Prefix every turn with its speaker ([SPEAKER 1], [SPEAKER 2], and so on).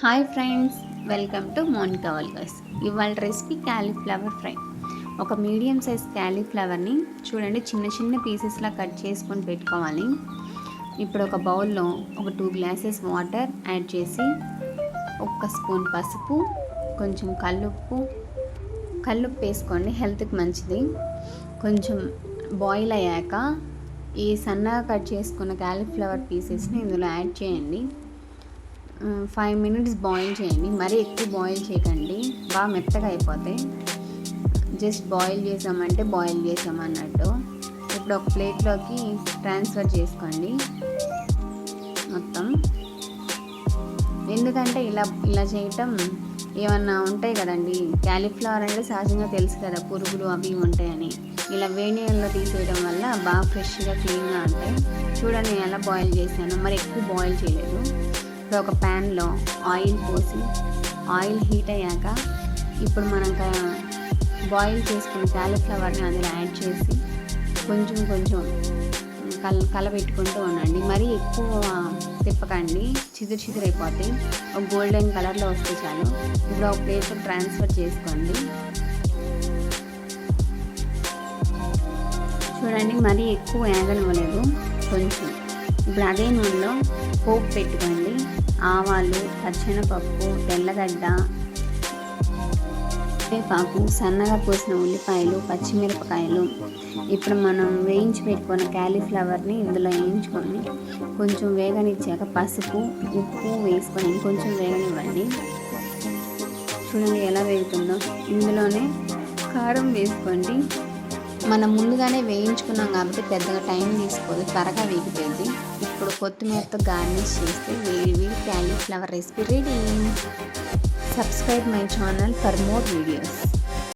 [SPEAKER 1] Hi friends welcome to Monika vloggers ఇవాళ recipe cauliflower fry ఒక medium size క్యాలీఫ్లవర్ని చూడండి చిన్న చిన్న పీసెస్లా కట్ చేసుకొని పెట్టుకోవాలి. ఇప్పుడు ఒక బౌల్లో ఒక టూ గ్లాసెస్ వాటర్ యాడ్ చేసి ఒక స్పూన్ పసుపు కొంచెం కల్లుప్పు. కల్లుప్పు వేసుకోండి హెల్త్కి మంచిది. కొంచెం బాయిల్ అయ్యాక ఈ సన్నగా కట్ చేసుకున్న క్యాలీఫ్లవర్ పీసెస్ని ఇందులో యాడ్ చేయండి. ఫైవ్ మినిట్స్ బాయిల్ చేయండి. మరీ ఎక్కువ బాయిల్ చేయకండి. బాగా మెత్తగా అయిపోతాయి. జస్ట్ బాయిల్ చేసామంటే బాయిల్ చేసామన్నట్టు. ఇప్పుడు ఒక ప్లేట్లోకి ట్రాన్స్ఫర్ చేసుకోండి. మొత్తం. ఎందుకంటే ఇలా ఇలా చేయటం ఏమన్నా ఉంటాయి కదండి. క్యాలీఫ్లవర్ అంటే సహజంగా తెలుసు కదా పురుగులు అవి ఉంటాయని. ఇలా వేడి నీళ్ళలో తీసేయడం వల్ల బాగా ఫ్రెష్గా క్లీన్గా ఉంటాయి. చూడండి నేను ఎలా బాయిల్ చేశాను. మరి ఎక్కువ బాయిల్ చేయలేదు. ఇప్పుడు ఒక ప్యాన్లో ఆయిల్ పోసి ఆయిల్ హీట్ అయ్యాక ఇప్పుడు మనం బాయిల్ చేసుకున్న క్యాలీఫ్లవర్ని అందులో యాడ్ చేసి కొంచెం కొంచెం కల కలబెట్టుకుంటూ ఉండండి. మరీ ఎక్కువ తిప్పకండి. చిదురు చిదురు ఒక గోల్డెన్ కలర్లో వస్తే చాలు. ఇప్పుడు ఒక ప్లేట్ ట్రాన్స్ఫర్ చేసుకోండి. చూడండి మరీ ఎక్కువ యాగనివ్వలేదు కొంచెం. ఇప్పుడు అదే నూనెలో పోపు పెట్టుకోండి. ఆవాలు పచ్చెనపప్పు తెల్లగడ్డ వేపాకు సన్నగా పోసిన ఉల్లిపాయలు పచ్చిమిరపకాయలు. ఇప్పుడు మనం వేయించి పెట్టుకున్న క్యాలీఫ్లవర్ని ఇందులో వేయించుకొని కొంచెం వేగనిచ్చాక పసుపు ఉప్పు వేసుకొని కొంచెం వేగనివ్వండి. చూడండి ఎలా వేగుతుందో. ఇందులోనే కారం వేసుకోండి. మనం ముందుగానే వేయించుకున్నాం కాబట్టి పెద్దగా టైం తీసుకోదు త్వరగా వేగిపోయింది ఇప్పుడు కొత్తిమీరతో గార్నిష్ చేస్తే వేడి వేడి cauliflower recipe ready. Subscribe my channel for more videos.